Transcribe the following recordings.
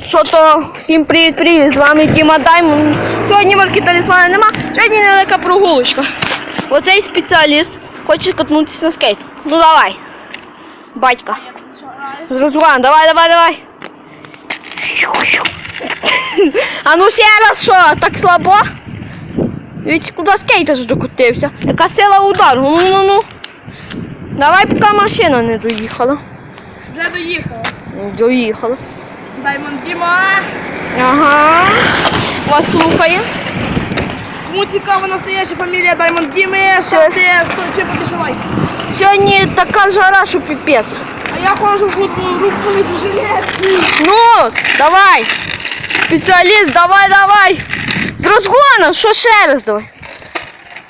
Що то всім привіт, привіт! З вами Діма Даймон. Сьогодні марки талісмана нема. Сьогодні невелика прогулочка. Оцей спеціаліст хоче катнутися на скейт. Ну давай. Батька. Я тут що, граю? З розгону. Давай, давай, давай. А ну ще раз що, так слабо? Дивіться, куди скейт аж докотився. Яка сила удару. Ну ну ну. Давай, поки машина не доїхала. Вже доїхала. Доїхала. Даймон Діма. Ага. Вас слухає. Кому цікава настояща фамілія Даймон Діми, ставте чим побільше лайк. Сьогодні така жара, що піпець. А я ходжу в футбол, в жилетки. Ну, давай. Спеціаліст, давай, давай. З розгону, що ще раз давай.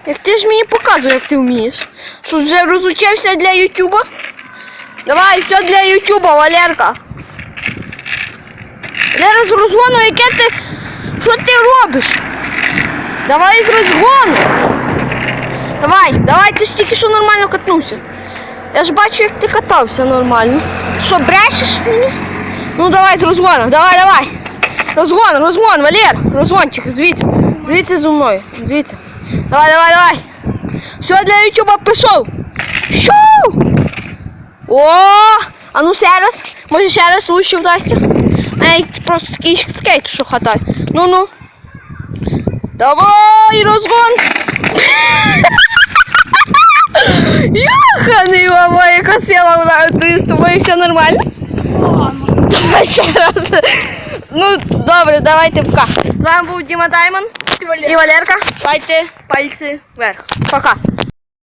Як ти ж мені показуй, як ти вмієш. Що вже розучився для Ютуба? Давай, все для Ютуба, Валерка. Валера, з розгону, яке ти. Що ти робиш? Давай з розгону. Давай, давай, ти ж тільки що нормально катнувся. Я ж бачу, як ти катався нормально. Що, брешеш мені? Ну давай з розгону, давай, давай. Розгон, розгон, Валер, розгончик, звідси. Звідси зі мною. Звідси. Давай, давай, давай. Все для Ютуба пішов. Шоу! О! А ну ще раз. Може ще раз лучше вдасться. Ей, просто такий скейт, що хатає. Ну ну. Давай, розгон! Йоханий мама, яка сила вона ти з тобою все нормально? Ладно. Давай ще раз. Ну, добре, давайте пока. З вами був Діма Даймон Ти Валер. і Валерка. Дайте пальці вверх. Пока.